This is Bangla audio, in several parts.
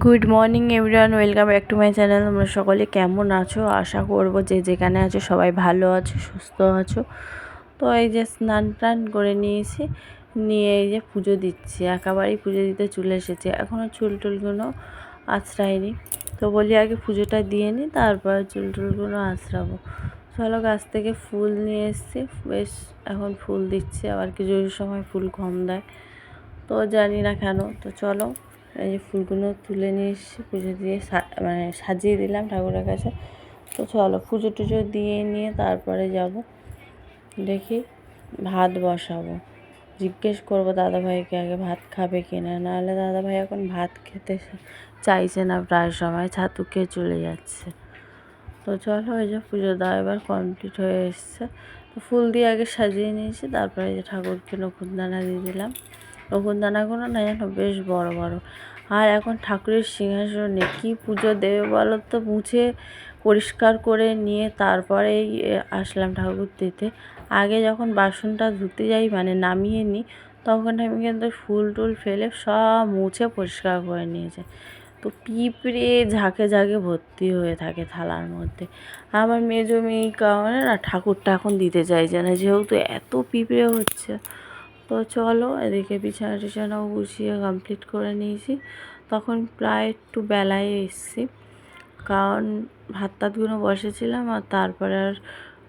Good morning everyone welcome back to my channel তোমরা সকলে কেমন আছো? আশা করব যে যেখানে আছো সবাই ভালো আছো, সুস্থ আছো। তো এই যে স্নান টান করে নিয়েছি, নিয়ে এই যে পুজো দিচ্ছি। একেবারেই পুজো দিতে চলে এসেছে। এখনও চুল টুলগুলো আঁচড়াইনি তো বলি আগে পুজোটা দিয়ে নিই, তারপর চুল টুলগুলো আঁচড়াবো চলো গাছ থেকে ফুল নিয়ে এসছি। বেশ, এখন ফুল দিচ্ছে। আবার কিছু সময় ফুল কম দেয়। তো জানি না কেন। তো চলো এই যে ফুলগুলো তুলে নিয়ে এসেছি পুজো দিয়ে মানে সাজিয়ে দিলাম ঠাকুরের কাছে। তো চলো, পুজো টুজো দিয়ে নিয়ে তারপরে যাব। দেখি ভাত বসাবো। জিজ্ঞেস করব দাদাভাইকে আগে ভাত খাবে কিনা। নাহলে দাদাভাই এখন ভাত খেতে চাইছে না প্রায় সময়, ছাতু খেয়ে চলে যাচ্ছে। তো চলো ওই যে পুজো দেওয়া এবার কমপ্লিট হয়ে এসছে। তো ফুল দিয়ে আগে সাজিয়ে নিয়েছি, তারপরে যে ঠাকুরকে নকুনদানা দিয়ে দিলাম। নকুনদানাগুলো না যেন বেশ বড় বড়। আর এখন ঠাকুরের সিংহাসনে কি পুজো দেবে বলো তো? মুছে পরিষ্কার করে নিয়ে তারপরেই আসলাম ঠাকুর দিতে। আগে যখন বাসনটা ধুতে যাই মানে নামিয়ে নিই, তখন আমি কিন্তু ফুল টুল ফেলে সব মুছে পরিষ্কার করে নিয়েছে। তো পিঁপড়ে ঝাঁকে ঝাঁকে ভর্তি হয়ে থাকে থালার মধ্যে। আমার মেজো মেয়ে কারণে না ঠাকুরটা এখন দিতে চাইছে না, যেহেতু এত পিঁপড়ে হচ্ছে। তো চলো, এদিকে বিছানা টিছানাও গুছিয়ে কমপ্লিট করে নিয়েছি। তখন প্রায় একটু বেলায় এসছি। কারণ ভাত টাতগুলো বসেছিলাম আর তারপরে আর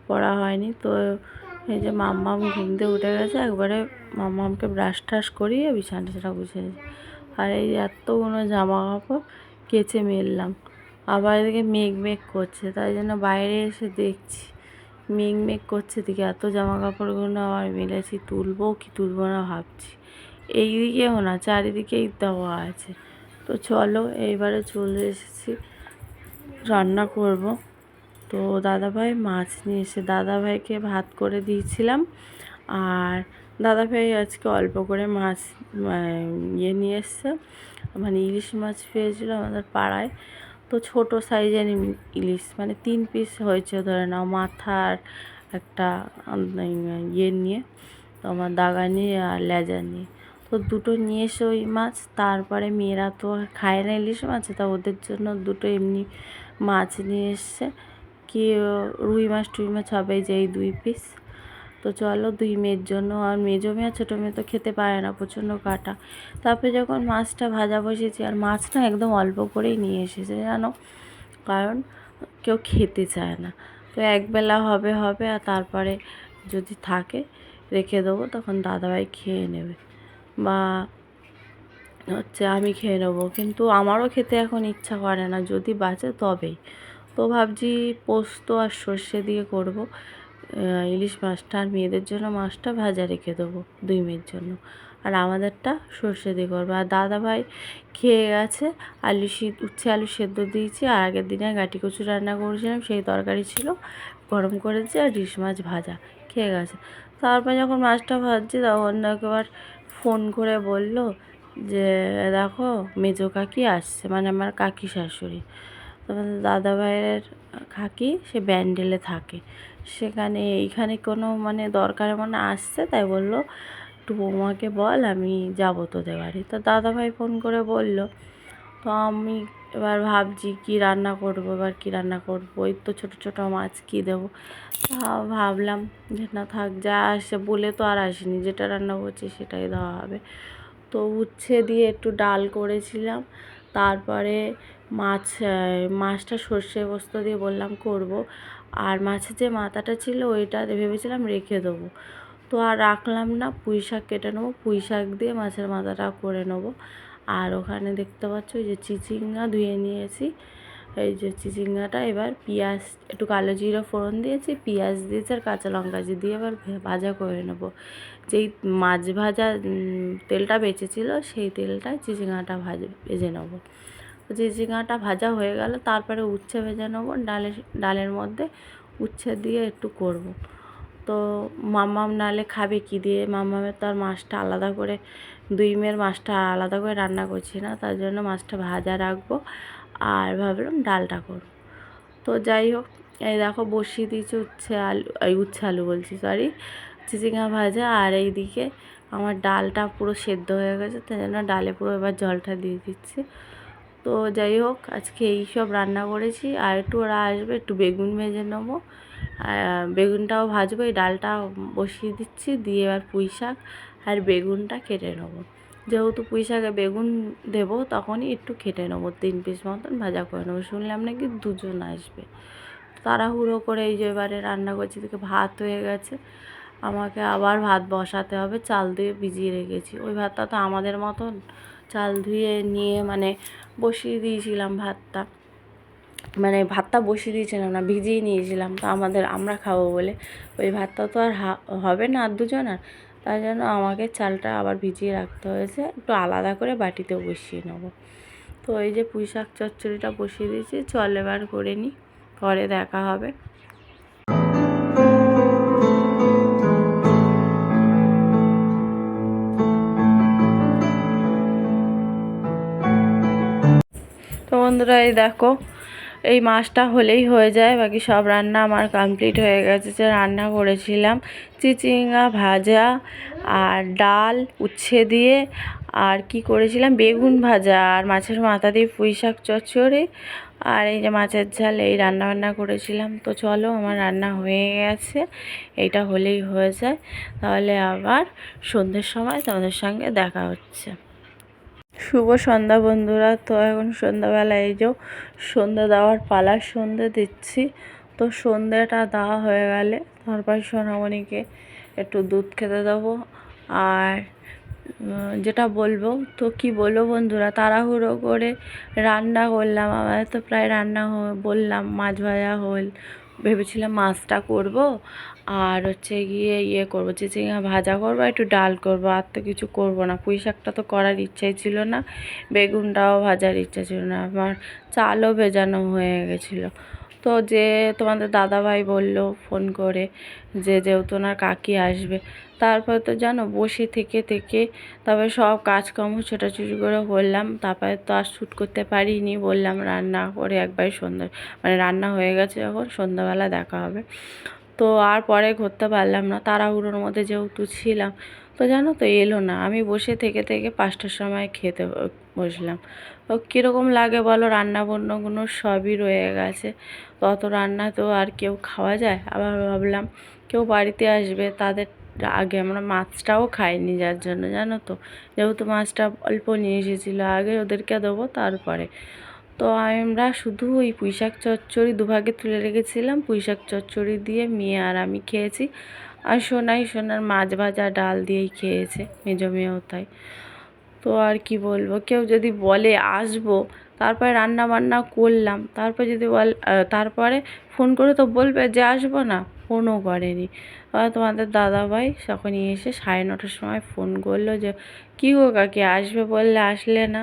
পড়া হয়নি। তো এই যে মাম্মাম ঘুম দিয়ে উঠে গেছে, একবারে মাম্মামকে ব্রাশ ট্রাশ করিয়ে বিছানা টিছানা গুছিয়েছি আর এই এতগুলো জামা কাপড় কেচে মেললাম। আবার এদিকে মেঘ মেঘ করছে, তাই জন্য বাইরে এসে দেখছি। মেঘ মেঘ করছে দিকে এত জামা কাপড়গুলো আবার মেলেছি, তুলবো কি তুলবো না ভাবছি। এই দিকেও না, চারিদিকেই দেওয়া আছে। তো চলো, এইবারে চলে এসেছি, রান্না করব। তো দাদাভাই মাছ নিয়ে এসে, দাদাভাইকে ভাত করে দিয়েছিলাম। আর দাদাভাই আজকে অল্প করে মাছ ইয়ে নিয়ে এসছে। মানে ইলিশ মাছ পেয়েছিল আমাদের পাড়ায়। তো ছোট সাইজের ইলিশ মানে তিন পিস হয়েছে ধরে নাও মাথার একটা ইয়ে নিয়ে তোমার দাগা নিয়ে আর লেজা নিয়ে। তো দুটো নিয়ে এসে ওই মাছ, তারপরে মেয়েরা তো খায় না ইলিশ মাছ, তা ওদের জন্য দুটো এমনি মাছ নিয়ে এসছে। কি, রুই মাছ, টুই মাছ হবে যে এই দুই পিস তো চলো দুই মেয়ের জন্য। আর মেজো মেয়ে আর ছোটো মেয়ে তো খেতে পারে না, প্রচণ্ড কাটা। তারপরে যখন মাছটা ভাজা বসেছি, আর মাছটা একদম অল্প করেই নিয়ে এসেছে জানো, কারণ কেউ খেতে চায় না। তো একবেলা হবে হবে, আর তারপরে যদি থাকে, রেখে দেবো, তখন দাদাভাই খেয়ে নেবে। বা হচ্ছে আমি খেয়ে নেব, কিন্তু আমারও খেতে এখন ইচ্ছা করে না, যদি বাঁচে তবেই। তো ভাবছি পোস্ত আর সর্ষে দিয়ে করব। ইলিশ মাছটা আর মেয়েদের জন্য মাছটা ভাজা রেখে দেবো দুই মেয়ের জন্য। আর আমাদেরটা সর্ষে দিয়ে করব। আর দাদাভাই খেয়ে গেছে, আলু সিদ্ধ উচ্ছে আলু সেদ্ধ দিয়েছি, আর আগের দিনে গাটি কচু রান্না করেছিলাম, সেই তরকারি ছিল, গরম করেছি আর ইলিশ মাছ ভাজা, খেয়ে গেছে। তারপর যখন মাছটা ভাজছি তখন একবার ফোন করে বলল যে, দেখো, মেজো কাকি আসছে মানে আমার কাকি শাশুড়ি। তোমাদের দাদা ভাইয়ের কাকি, সে ব্যান্ডেলে থাকে। সেখানে এইখানে কোনো মানে দরকার মানে আসছে, তাই বলল, একটু বৌমাকে বল, আমি যাব তোদের বাড়ি। তো দাদাভাই ফোন করে বলল, তো আমি এবার ভাবছি কি রান্না করব, এবার কি রান্না করব? ওই তো ছোটো ছোটো মাছ কী দেবো? ভাবলাম যে না থাক, যা আসে, বলে তো আর আসেনি, যেটা রান্না করছি সেটাই দেওয়া হবে। তো উচ্ছে দিয়ে একটু ডাল করেছিলাম, তারপরে মাছ মাছটা সর্ষে পোস্ত দিয়ে বললাম করব। আর মাছের যে মাথাটা ছিল ওইটা ভেবেছিলাম রেখে দেবো। তো আর রাখলাম না, পুঁই শাক কেটে নেব, পুঁই শাক দিয়ে মাছের মাথাটা করে নেব। আর ওখানে দেখতে পাচ্ছ ওই যে চিচিঙ্গা ধুয়ে নিয়েছি। এই যে চিচিঙ্গাটা, এবার পেঁয়াজ, একটু কালো জিরে ফোড়ন দিয়েছি, পেঁয়াজ দিয়েছি আর কাঁচা লঙ্কা দিয়ে এবার ভাজা করে নেব। যেই মাছ ভাজা তেলটা বেঁচেছিল, সেই তেলটায় চিচিঙ্গাটা ভাজে ভেজে নেব। চিচিঙ্গাটা ভাজা হয়ে গেল, তারপরে উচ্ছে ভেজে নেব। ডালের ডালের মধ্যে উচ্ছে দিয়ে একটু করব। তো মাম্মাম নালে খাবে কী দিয়ে? মাম্মামের তো আর মাছটা আলাদা করে দুই মেয়ের মাছটা আলাদা করে রান্না করছি না, তার জন্য মাছটা ভাজা রাখব আর ভাবলাম ডালটা করব। তো যাই হোক, এই দেখো বসিয়ে দিয়েছি উচ্ছে আলু, এই উচ্ছে আলু বলছি সরি চিচিঙ্গা ভাজা। আর এইদিকে আমার ডালটা পুরো সেদ্ধ হয়ে গেছে, তাই জন্য ডালে পুরো এবার জলটা দিয়ে দিচ্ছি। তো যাই হোক, আজকে এই সব রান্না করেছি। আর একটু ওরা আসবে, একটু বেগুন ভেজে নেব। বেগুনটাও ভাজবো, এই ডালটা বসিয়ে দিচ্ছি, দিয়ে এবার পুঁই শাক আর বেগুনটা কেটে নেব। যেহেতু পুঁই শাকে বেগুন দেবো, তখনই একটু কেটে নেব, তিন পিস মতন ভাজা করে নেব। শুনলাম নাকি দুজন আসবে। তাড়াহুড়ো করে এই যে এবারে রান্না করছি থেকে ভাত হয়ে গেছে। আমাকে আবার ভাত বসাতে হবে, চাল দিয়ে ভিজিয়ে রেখেছি। ওই ভাতটা তো আমাদের মতন চাল ধুয়ে নিয়ে মানে বসিয়ে দিয়েছিলাম ভাতটা। মানে ভাতটা বসিয়ে দিয়েছিলাম না, ভিজিয়ে নিয়েছিলাম। তো আমাদের আমরা খাব বলে। ওই ভাতটা তো আর হবে না আর দুজন আর তাই জন্য আমাকে চালটা আবার ভিজিয়ে রাখতে হয়েছে। একটু আলাদা করে বাটিতে বসিয়ে নেব। তো এই যে পুঁই শাক চচ্চড়িটা বসিয়ে দিয়েছি, চল এবার করে নিই। পরে দেখা হবে। বন্ধুরা এই দেখো, এই মাছটা হলেই হয়ে যায়, বাকি সব রান্না আমার কমপ্লিট হয়ে গেছে। যে রান্না করেছিলাম, চিচিঙ্গা ভাজা আর ডাল উচ্ছে দিয়ে, আর কি করেছিলাম? বেগুন ভাজা আর মাছের মাথা দিয়ে পুঁই শাক চচ্চড়ি, আর এই যে মাছের ঝাল, এই রান্না বান্না করেছিলাম। তো চলো, আমার রান্না হয়ে গেছে, এইটা হলেই হয়ে যায়। তাহলে আবার সন্ধ্যের সময় তোমাদের সঙ্গে দেখা হচ্ছে। শুভ সন্ধ্যা বন্ধুরা। তো এখন সন্ধ্যাবেলা এই যে সন্ধ্যা দেওয়ার পালার সন্ধ্যে দিচ্ছি। তো সন্ধ্যেটা দেওয়া হয়ে গেলে তারপর সোনামণিকে একটু দুধ খেতে দেবো। আর যেটা বলব, তো কি বলব বন্ধুরা, তাড়াহুড়ো করে রান্না করলাম। আমার তো প্রায় রান্না বললাম, মাছ ভাজা হল। ভেবেছিলাম মাছটা করব। আর হচ্ছে গিয়ে ইয়ে করব, চিচিঙ্গা ভাজা করব একটু ডাল করব। আর তো কিছু করব না। পুঁই শাকটা তো করার ইচ্ছাই ছিল না, বেগুনটাও ভাজার ইচ্ছা ছিল না। আমার চালও ভেজানো হয়ে গেছিল। তো যে তোমাদের দাদাভাই বলল ফোন করে যে যেহেতু ওনার কাকি আসবে, তারপর তো জানো বসে থেকে থেকে তবে সব কাজকর্ম ছোটাছুটি করে করলাম তারপরে তো আর শ্যুট করতে পারিনি, বললাম রান্না করে একবার সন্ধ্যা মানে রান্না হয়ে গেছে যখন, সন্ধ্যাবেলা দেখা হবে। তো আর পরে ঘুরতে পারলাম না, তাড়াহুড়োর মধ্যে যেহেতু ছিলাম। তো জানো তো, এলো না। আমি বসে থেকে থেকে পাঁচটার সময় খেতে বসলাম। তো কীরকম লাগে বলো রান্না বান্নাগুলো সবই রয়ে গেছে। তত রান্না তো আর কেউ খাওয়া যায়? আবার ভাবলাম, কেউ বাড়িতে আসবে, তাদের আগে আমরা মাছটাও খাইনি যার জন্য, জানো তো। যেহেতু মাছটা অল্প নিয়ে এসেছিল, আগে ওদেরকে দেবো, তারপরে। তো আমরা শুধু ওই পুঁইশাক চচ্চড়ি দুভাগে তুলে রেখেছিলাম। পুঁইশাক চচ্চড়ি দিয়ে মেয়ে আর আমি খেয়েছি। আর সোনাই সোনার মাছ ভাজা ডাল দিয়েই খেয়েছে, মেজো মেয়েও তাই। তো আর কি বলব, কেউ যদি বলে আসব তারপরে রান্না বান্না করলাম। তারপর যদি বল তারপরে ফোন করে তো বলবে যে আসব না। ফোনও করেনি। তোমাদের দাদাভাই তখনই এসে সাড়ে নটার সময় ফোন করল যে, কী গো কাকি, আসবে বললে আসলে না?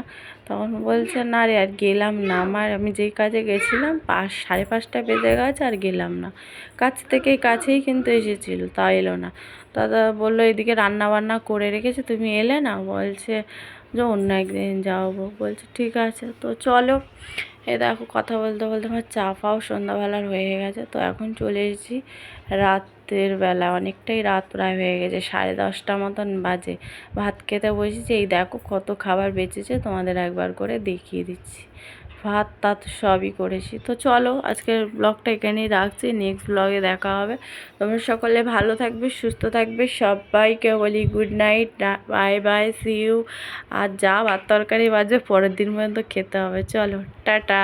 তখন বলছে, না রে, আর গেলাম না। আমার, আমি যেই কাজে গেছিলাম, পাঁচ, সাড়ে পাঁচটা বেজে গেছে, আর গেলাম না। কাছ থেকে কাছেই কিন্তু এসেছিল, তা এলো না। দাদা বলল, এদিকে রান্না বান্না করে রেখেছে, তুমি এলে না? বলছে যে অন্য একদিন যাব বলছে, ঠিক আছে। তো চলো। এ দেখো, কথা বলতে বলতে আমার চা ফাও সন্ধ্যাবেলার হয়ে গেছে। তো এখন চলে এসেছি রাতের বেলা। অনেকটাই রাত প্রায় হয়ে গেছে, সাড়ে দশটা মতন বাজে। ভাত খেতে বসেছি। এই দেখো কত খাবার বেঁচেছে, তোমাদের একবার করে দেখিয়ে দিচ্ছি। ভাত তাত সবই করেছি। তো চলো আজকের ব্লগটা এখানেই রাখছি। নেক্সট ব্লগে দেখা হবে। তোমরা সকলে ভালো থাকবে, সুস্থ থাকবে। সবাইকে বলি good night bye bye see you আর যা ভাত তরকারি বাজে পরের দিন পর্যন্ত খেতে হবে। চলো, টাটা।